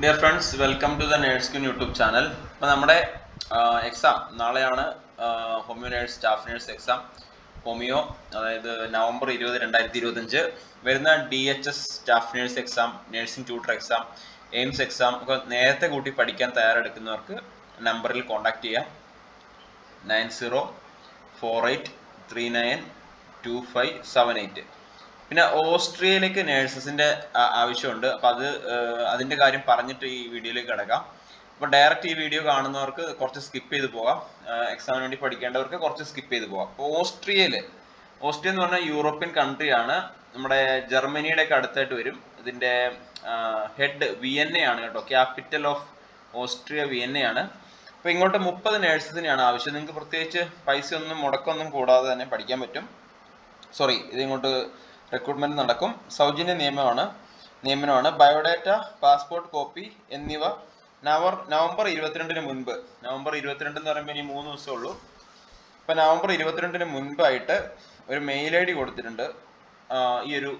Dear friends welcome to the nurse queen YouTube channel അപ്പോൾ നമ്മുടെ exam നാളെയാണ് homeo nurse staff nurse exam homeo അതായത് November ഇരുപത് രണ്ടായിരത്തി ഇരുപത്തഞ്ച് വരുന്ന D H S staff nurse exam nursing tutor exam AIIMS exam ഒക്കെ നേരത്തെ കൂട്ടി പഠിക്കാൻ തയ്യാറെടുക്കുന്നവർക്ക് നമ്പറിൽ കോൺടാക്ട് ചെയ്യാം. Nine zero four eight three nine two five seven eight. പിന്നെ ഓസ്ട്രിയയിലേക്ക് നേഴ്സസിന്റെ ആവശ്യമുണ്ട്. അപ്പൊ അത് അതിന്റെ കാര്യം പറഞ്ഞിട്ട് ഈ വീഡിയോയിലേക്ക് കിടക്കാം. അപ്പൊ ഡയറക്റ്റ് ഈ വീഡിയോ കാണുന്നവർക്ക് കുറച്ച് സ്കിപ്പ് ചെയ്ത് പോകാം. എക്സാമിന് വേണ്ടി പഠിക്കേണ്ടവർക്ക് കുറച്ച് സ്കിപ്പ് ചെയ്ത് പോകാം. അപ്പൊ ഓസ്ട്രിയയിൽ ഓസ്ട്രിയ എന്ന് പറഞ്ഞാൽ യൂറോപ്യൻ കൺട്രി ആണ്. നമ്മുടെ ജർമ്മനിയുടെ ഒക്കെ അടുത്തായിട്ട് വരും. ഇതിന്റെ ഹെഡ് വിയന്ന ആണ് കേട്ടോ. ക്യാപിറ്റൽ ഓഫ് ഓസ്ട്രിയ വിയന്ന ആണ്. അപ്പൊ ഇങ്ങോട്ട് മുപ്പത് നേഴ്സസിനെയാണ് ആവശ്യം. നിങ്ങൾക്ക് പ്രത്യേകിച്ച് പൈസ ഒന്നും മുടക്കൊന്നും കൂടാതെ തന്നെ പഠിക്കാൻ പറ്റും. സോറി ഇതിങ്ങോട്ട് റിക്രൂട്ട്മെന്റ് നടക്കും. സൗജന്യ നിയമമാണ്. നിയമനമാണ്. ബയോഡാറ്റ പാസ്പോർട്ട് കോപ്പി എന്നിവ നവർ നവംബർ ഇരുപത്തിരണ്ടിന് മുൻപ്. നവംബർ ഇരുപത്തിരണ്ട് എന്ന് പറയുമ്പോൾ ഇനി മൂന്ന് ദിവസമേ ഉള്ളൂ. ഇപ്പൊ നവംബർ ഇരുപത്തിരണ്ടിന് മുൻപായിട്ട് ഒരു മെയിൽ ഐ ഡി കൊടുത്തിട്ടുണ്ട്. ഈ ഒരു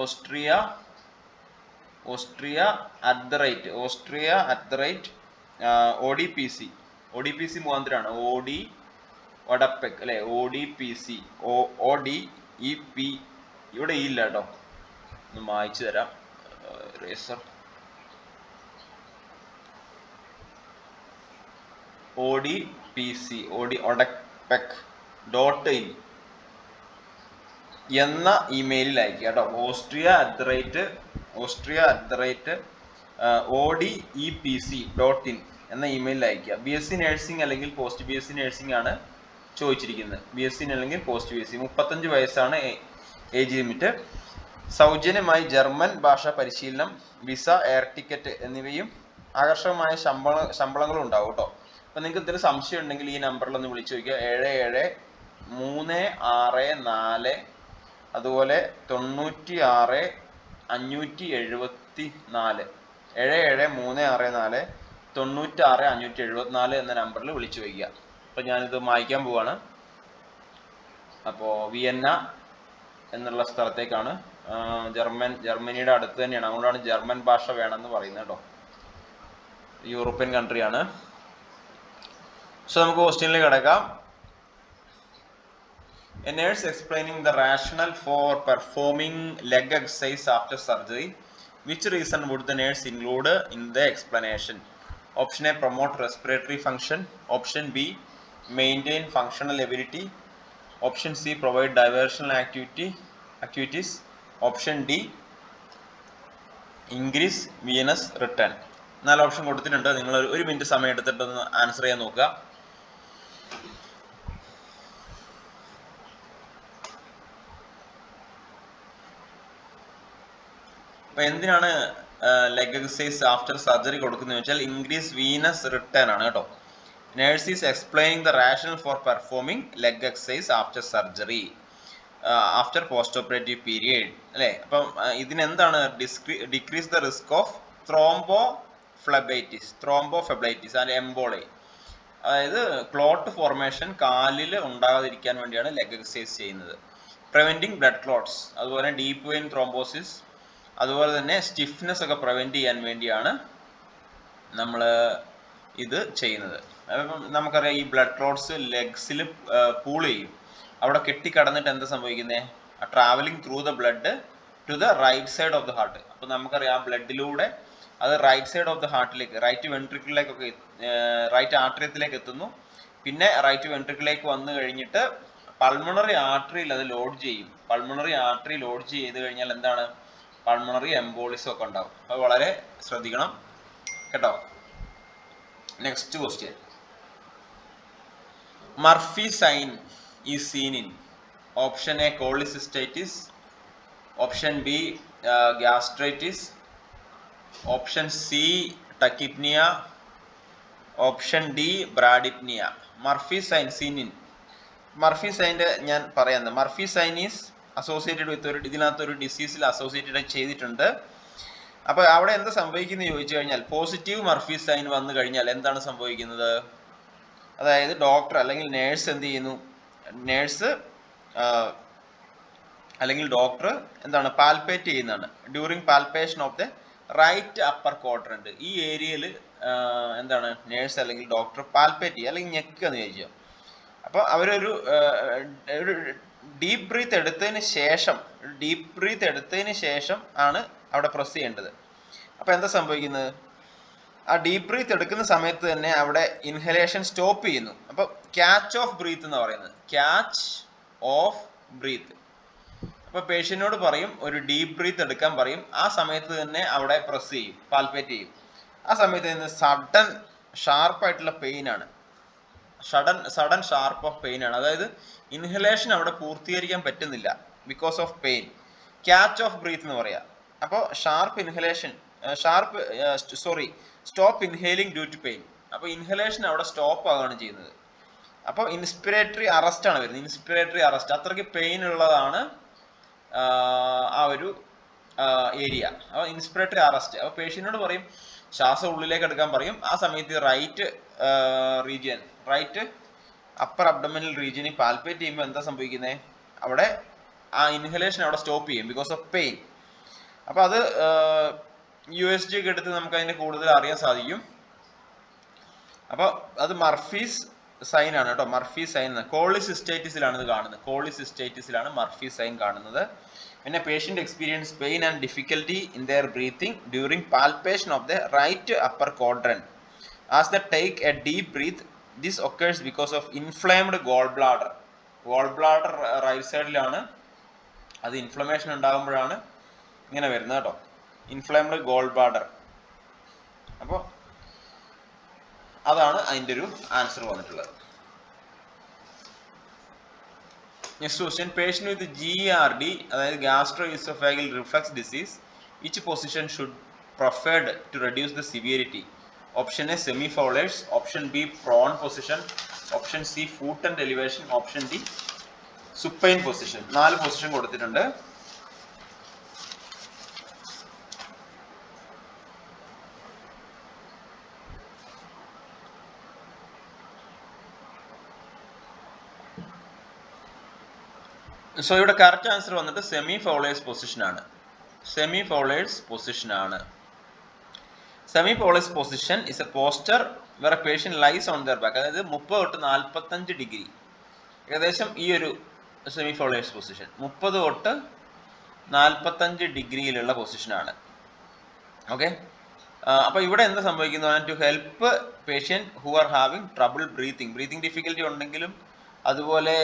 Austria Austria at the rate Austria at the rate O D P C O D P C മുഖാന്തരമാണ് O D ഒഡപ്പെക് അല്ലെ? O D P C O D E P ഇവിടെ ഇല്ല കേട്ടോ. ഒന്ന് മായ്ച്ചു തരാം. Razor O D P C O D ODEPC dot in എന്ന ഇമെയിലിൽ അയക്കുക കേട്ടോ. Austria at the rate Austria at the rate O D E P C dot in എന്ന ഇമെയിലിൽ അയക്കുക ബി എസ് സി നഴ്സിംഗ് അല്ലെങ്കിൽ post B S C nursing ആണ് ചോദിച്ചിരിക്കുന്നത്. ബി എസ് സി അല്ലെങ്കിൽ പോസ്റ്റ് ബി എസ് സി മുപ്പത്തഞ്ച് വയസ്സാണ് age limit സൗജന്യമായി ജർമ്മൻ ഭാഷ പരിശീലനം വിസ എയർ ടിക്കറ്റ് എന്നിവയും ആകർഷകമായ ശമ്പള ശമ്പളങ്ങളും ഉണ്ടാവും കേട്ടോ അപ്പൊ നിങ്ങൾക്ക് എന്തെങ്കിലും സംശയം ഉണ്ടെങ്കിൽ ഈ നമ്പറിൽ ഒന്ന് വിളിച്ചു നോക്കുക ഏഴ് ഏഴ് മൂന്ന് ആറ് നാല് അതുപോലെ തൊണ്ണൂറ്റി ആറ് അഞ്ഞൂറ്റി എഴുപത്തി നാല്. ഏഴ് ഏഴ് മൂന്ന് ആറ് നാല് തൊണ്ണൂറ്റി ആറ് അഞ്ഞൂറ്റി എഴുപത്തി നാല് എന്ന നമ്പറിൽ വിളിച്ചു വയ്ക്കുക അപ്പൊ ഞാനിത് മായ്ക്കാൻ പോവാണ് അപ്പോൾ വിയന്ന എന്നുള്ള സ്ഥലത്തേക്കാണ് ജർമ്മൻ ജർമ്മനിയുടെ അടുത്ത് തന്നെയാണ് അതുകൊണ്ടാണ് ജർമ്മൻ ഭാഷ വേണമെന്ന് പറയുന്നത് കേട്ടോ യൂറോപ്യൻ കൺട്രിയാണ് സോ നമുക്ക് ക്വസ്റ്റ്യനിലേക്ക് കിടക്കാം A nurse explaining the rationale for performing leg exercise after surgery. Which reason would the nurse include in the explanation? Option A promote respiratory function. Option B maintain functional ability. Option C provide diversional activity activities. Option D increase venous return. നാല് option കൊടുത്തിട്ടുണ്ട് നിങ്ങൾ ഒരു- minute സമയം എടുത്തിട്ട് ഒന്ന് answer ചെയ്യാൻ നോക്കുക അപ്പൊ എന്തിനാണ് ലെഗ് എക്സസൈസ് ആഫ്റ്റർ സർജറി കൊടുക്കുന്നത് വെച്ചാൽ ഇൻക്രീസ് വീനസ് റിട്ടേൺ ആണ് കേട്ടോ nurse is explaining the rationale for performing leg exercise after surgery after post operative period അല്ലെ? അപ്പം ഇതിനെന്താണ് ഇതിനെന്താണ് decrease the risk of thrombophlebitis thrombophlebitis അല്ലെ എംബോളി അതായത് ക്ലോട്ട് ഫോർമേഷൻ കാലിൽ ഉണ്ടാകാതിരിക്കാൻ വേണ്ടിയാണ് ലെഗ് എക്സസൈസ് ചെയ്യുന്നത്. പ്രിവെന്റിങ് ബ്ലഡ് ക്ലോട്ട്സ് അതുപോലെ ഡീപ്പ് വെയിൻ ത്രോംബോസിസ് അതുപോലെ തന്നെ സ്റ്റിഫ്നെസ് ഒക്കെ പ്രിവെന്റ് ചെയ്യാൻ വേണ്ടിയാണ് നമ്മൾ ഇത് ചെയ്യുന്നത്. നമുക്കറിയാം ഈ ബ്ലഡ് ക്ലോട്ട്സ് ലെഗ്സിൽ പൂൾ ചെയ്യും. അവിടെ കെട്ടിക്കടന്നിട്ട് എന്താ സംഭവിക്കുന്നത് travelling through the blood to the right side of the heart അപ്പൊ നമുക്കറിയാം ആ ബ്ലഡിലൂടെ അത് റൈറ്റ് സൈഡ് ഓഫ് ദ ഹാർട്ടിലേക്ക് റൈറ്റ് വെൻട്രിക്കിളിലേക്കൊക്കെ റൈറ്റ് ആർട്ടറിയത്തിലേക്ക് എത്തുന്നു. പിന്നെ റൈറ്റ് വെൻട്രിക്കിളിലേക്ക് വന്നു കഴിഞ്ഞിട്ട് പൾമണറി ആർട്ടറിയിൽ അത് ലോഡ് ചെയ്യും. പൾമണറി ആർട്ടറി ലോഡ് ചെയ്ത് കഴിഞ്ഞാൽ എന്താണ്? പൾമണറി എംബോളിസം ഒക്കെ ഉണ്ടാവും. അത് വളരെ ശ്രദ്ധിക്കണം. കേട്ടോ? നെക്സ്റ്റ് ക്വസ്റ്റ്യൻ മർഫി സൈൻ ഈ seen option A cholecystitis option B gastritis option C tachypnoea option D bradypnoea. Murphy sign സീനിൻ Murphy സൈന്റെ ഞാൻ പറയാം. Murphy sign is associated with ഒരു ഇതിനകത്ത് ഒരു ഡിസീസിൽ അസോസിയേറ്റഡ് ചെയ്തിട്ടുണ്ട്. അപ്പൊ അവിടെ എന്താ സംഭവിക്കുന്നത് ചോദിച്ചു കഴിഞ്ഞാൽ പോസിറ്റീവ് മർഫി സൈൻ വന്നു കഴിഞ്ഞാൽ എന്താണ് സംഭവിക്കുന്നത്? അതായത് ഡോക്ടർ അല്ലെങ്കിൽ നേഴ്സ് എന്ത് ചെയ്യുന്നു? നേഴ്സ് അല്ലെങ്കിൽ ഡോക്ടർ എന്താണ്? പാൽപേറ്റ് ചെയ്യുന്നതാണ്. During palpation of the right upper quadrant ഈ ഏരിയയിൽ എന്താണ്? നേഴ്സ് അല്ലെങ്കിൽ ഡോക്ടർ പാൽപ്പേറ്റ് ചെയ്യുക അല്ലെങ്കിൽ ഞെക്കുക എന്ന് ചോദിച്ചു അപ്പോൾ അവരൊരു ഒരു ഡീപ്പ് ബ്രീത്ത് എടുത്തതിന് ശേഷം ഡീപ്പ് ബ്രീത്ത് എടുത്തതിന് ശേഷം ആണ് അവിടെ പ്രസ് ചെയ്യേണ്ടത്. അപ്പോൾ എന്താ സംഭവിക്കുന്നത്? ആ ഡീപ്പ് ബ്രീത്ത് എടുക്കുന്ന സമയത്ത് തന്നെ അവിടെ ഇൻഹലേഷൻ സ്റ്റോപ്പ് ചെയ്യുന്നു. അപ്പോൾ ക്യാച്ച് ഓഫ് ബ്രീത്ത് എന്ന് പറയുന്നത്. ക്യാച്ച് ഓഫ് ബ്രീത്ത് അപ്പോൾ പേഷ്യന്റിനോട് പറയും ഒരു ഡീപ്പ് ബ്രീത്ത് എടുക്കാൻ പറയും. ആ സമയത്ത് തന്നെ അവിടെ പ്രസ് ചെയ്യും പാൽപ്പേറ്റ് ചെയ്യും. ആ സമയത്ത് നിന്ന് സഡൻ ഷാർപ്പായിട്ടുള്ള പെയിൻ ആണ്. Sudden sudden sharp of pain ആണ്. അതായത് ഇൻഹലേഷൻ അവിടെ പൂർത്തീകരിക്കാൻ പറ്റുന്നില്ല because of pain catch of breath എന്ന് പറയാം. അപ്പോൾ sharp inhalation sharp sorry stop inhaling due to pain. അപ്പോൾ ഇൻഹലേഷൻ അവിടെ സ്റ്റോപ്പ് ആവുകയാണ് ചെയ്യുന്നത്. അപ്പോൾ ഇൻസ്പിറേറ്ററി അറസ്റ്റ് ആണ് വരുന്നത്. Inspiratory arrest. അത്രയ്ക്ക് പെയിൻ ഉള്ളതാണ് ആ ഒരു ഏരിയ. അപ്പോൾ ഇൻസ്പിറേറ്ററി അറസ്റ്റ്. അപ്പോൾ പേഷ്യന്റിനോട് പറയും ശ്വാസം ഉള്ളിലേക്ക് എടുക്കാൻ പറയും. ആ സമയത്ത് right region right upper abdominal റീജിയനിൽ പാൽപ്പേറ്റ് ചെയ്യുമ്പോൾ എന്താ സംഭവിക്കുന്നത് അവിടെ ആ ഇൻഹലേഷൻ അവിടെ സ്റ്റോപ്പ് ചെയ്യും. ബിക്കോസ് ഓഫ് പെയിൻ അപ്പോൾ അത് യു എസ് ജി ഒക്കെ എടുത്ത് നമുക്ക് അതിന്റെ കൂടുതൽ അറിയാൻ സാധിക്കും. അപ്പോൾ അത് മർഫീസ് സൈൻ ആണ് കേട്ടോ മർഫി സൈൻ കോളിസ് കോളിസിസ്റ്റൈറ്റിസിലാണ് ഇത് കാണുന്നത്. കോളിസ് കോളിസിസ്റ്റൈറ്റിസിലാണ് മർഫി സൈൻ കാണുന്നത്. പിന്നെ patient experience pain and difficulty in their breathing during palpation of the right upper quadrant as the take a deep breath this occurs because of inflamed gallbladder gallbladder right സൈഡിലാണ് അത് inflammation ഉണ്ടാകുമ്പോഴാണ് ഇങ്ങനെ വരുന്നത് കേട്ടോ. ഇൻഫ്ലേംഡ് goal Baader അപ്പോൾ അതാണ് അതിന്റെ ഒരു answer വന്നിട്ടുള്ളത്. Next question patient with G R D അതായത് gastro oesophageal reflux disease which position should preferred to reduce the severity option A semi Fowler's option B prone position option C foot and elevation option D supine position നാല് position കൊടുത്തിട്ടുണ്ട്. So ഇവിടെ correct answer വന്നിട്ട് semi Fowler's position ആണ്. Semi Fowler's position ആണ്. Semi Fowler's position is a posture where patient lies on their back അതായത് മുപ്പത് തൊട്ട് നാൽപ്പത്തഞ്ച് ഡിഗ്രി. ഏകദേശം ഈ ഒരു സെമി ഫോളേഴ്സ് പൊസിഷൻ മുപ്പത് തൊട്ട് നാൽപ്പത്തഞ്ച് ഡിഗ്രിയിലുള്ള പൊസിഷനാണ് ഓക്കെ അപ്പോൾ ഇവിടെ എന്താ സംഭവിക്കുന്നത്? To help patient who are having trouble breathing breathing difficulty ഉണ്ടെങ്കിലും അതുപോലെ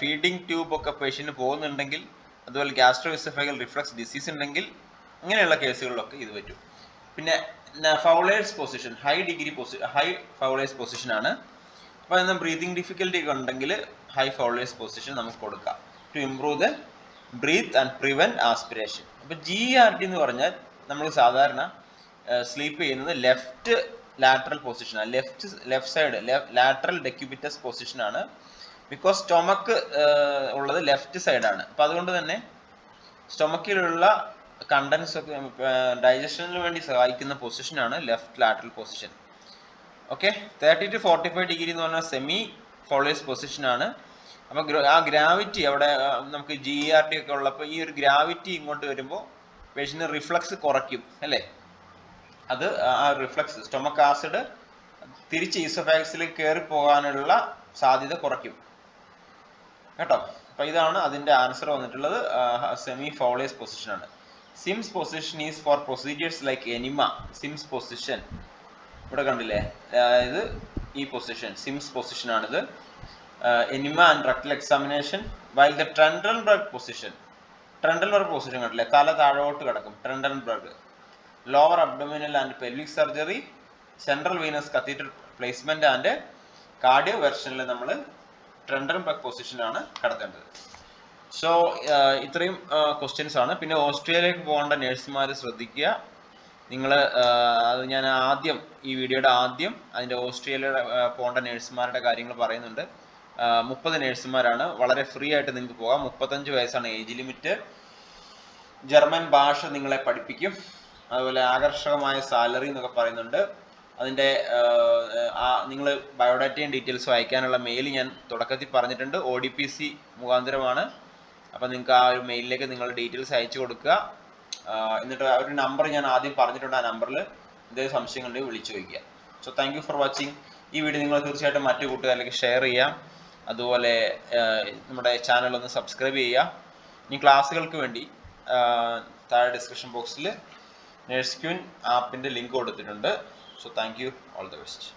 ഫീഡിംഗ് ട്യൂബ് ഒക്കെ പേഷ്യന് പോകുന്നുണ്ടെങ്കിൽ അതുപോലെ ഗ്യാസ്ട്രോസഫൈൽ റിഫ്ലക്സ് ഡിസീസ് ഉണ്ടെങ്കിൽ അങ്ങനെയുള്ള കേസുകളിലൊക്കെ ഇത് പറ്റും. പിന്നെ ഫൗളേഴ്സ് പൊസിഷൻ ഹൈ ഡിഗ്രി പൊസി ഹൈ ഫൗളേഴ്സ് പൊസിഷൻ ആണ്. അപ്പോൾ എന്നാൽ ബ്രീതിങ് ഡിഫിക്കൽറ്റി ഒക്കെ ഉണ്ടെങ്കിൽ ഹൈ ഫൗളേഴ്സ് പൊസിഷൻ നമുക്ക് കൊടുക്കാം. To improve the breath and prevent aspiration അപ്പോൾ ജി ആർ ടി എന്ന് പറഞ്ഞാൽ നമ്മൾ സാധാരണ സ്ലീപ്പ് ചെയ്യുന്നത് left lateral പൊസിഷനാണ് left left side lateral decubitus പൊസിഷനാണ് because stomach ഉള്ളത് ലെഫ്റ്റ് സൈഡാണ് അപ്പം അതുകൊണ്ട് തന്നെ സ്റ്റൊമക്കിലുള്ള കണ്ടൻസ് ഒക്കെ ഡൈജഷനിന് വേണ്ടി സഹായിക്കുന്ന പൊസിഷനാണ് left lateral position okay thirty to forty five degree എന്ന് പറഞ്ഞാൽ സെമി ഫോളേഴ്സ് പൊസിഷനാണ് അപ്പോൾ ആ ഗ്രാവിറ്റി അവിടെ നമുക്ക് ജി ആർ ടി ഒക്കെ ഉള്ളപ്പോൾ ഈ ഒരു ഗ്രാവിറ്റി ഇങ്ങോട്ട് വരുമ്പോൾ പേഷ്യന് റിഫ്ലക്സ് കുറയ്ക്കും അല്ലേ? അത് ആ റിഫ്ലക്സ് സ്റ്റൊമക് ആസിഡ് തിരിച്ച് ഈസോഫാക്സിൽ കയറി പോകാനുള്ള സാധ്യത കുറയ്ക്കും. കേട്ടോ? അപ്പൊ ഇതാണ് അതിന്റെ ആൻസർ വന്നിട്ടുള്ളത്. സെമി ഫൗളേഴ്സ് പൊസിഷൻ ആണ്. Sims position is for procedures like enema Sims position ഇവിടെ കണ്ടില്ലേ? അതായത് ഈ പൊസിഷൻ സിംസ് പൊസിഷൻ ആണിത്. Enema and rectal examination while the Trendelenburg position Trendelenburg position കണ്ടില്ലേ? തല താഴോട്ട് കിടക്കും. Trendelenburg lower abdominal and pelvic surgery central venous catheter placement and cardio വെർഷനിൽ നമ്മൾ ട്രെൻഡൻബർഗ് പൊസിഷനാണ് കടത്തേണ്ടത്. സോ ഇത്രയും ക്വസ്റ്റ്യൻസ് ആണ്. പിന്നെ ഓസ്ട്രേലിയയിലേക്ക് പോകേണ്ട നേഴ്സുമാർ ശ്രദ്ധിക്കുക. നിങ്ങൾ അത് ഞാൻ ആദ്യം ഈ വീഡിയോയുടെ ആദ്യം അതിന്റെ ഓസ്ട്രേലിയയുടെ പോകേണ്ട നേഴ്സുമാരുടെ കാര്യങ്ങൾ പറയുന്നുണ്ട്. മുപ്പത് നേഴ്സുമാരാണ്. വളരെ ഫ്രീ ആയിട്ട് നിങ്ങൾക്ക് പോകാം. മുപ്പത്തഞ്ച് വയസ്സാണ് ഏജ് ലിമിറ്റ് ജർമ്മൻ ഭാഷ നിങ്ങളെ പഠിപ്പിക്കും. അതുപോലെ ആകർഷകമായ സാലറി എന്നൊക്കെ പറയുന്നുണ്ട്. അതിന്റെ നിങ്ങൾ ബയോഡാറ്റയും ഡീറ്റെയിൽസ് അയക്കാനുള്ള മെയിൽ ഞാൻ തുടക്കത്തിൽ പറഞ്ഞിട്ടുണ്ട്. ഒ ഡി പി സി മുഖാന്തരമാണ്. അപ്പോൾ നിങ്ങൾക്ക് ആ ഒരു മെയിലിലേക്ക് നിങ്ങൾ ഡീറ്റെയിൽസ് അയച്ചു കൊടുക്കുക. എന്നിട്ട് ആ ഒരു നമ്പർ ഞാൻ ആദ്യം പറഞ്ഞിട്ടുണ്ട് ആ നമ്പറിൽ എന്തെങ്കിലും സംശയങ്ങളുണ്ടെങ്കിൽ വിളിച്ചു ചോദിക്കുക. സോ താങ്ക് ഫോർ വാച്ചിങ് ഈ വീഡിയോ നിങ്ങൾ തീർച്ചയായിട്ടും മറ്റു കൂട്ടുകാരിലേക്ക് ഷെയർ ചെയ്യാം അതുപോലെ നമ്മുടെ ചാനൽ ഒന്ന് സബ്സ്ക്രൈബ് ചെയ്യുക. ഇനി ക്ലാസ്സുകൾക്ക് വേണ്ടി താഴെ ഡിസ്ക്രിപ്ഷൻ ബോക്സിൽ നേഴ്സ് ക്യൂൻ ആപ്പിന്റെ ലിങ്ക് കൊടുത്തിട്ടുണ്ട്. So thank you all the best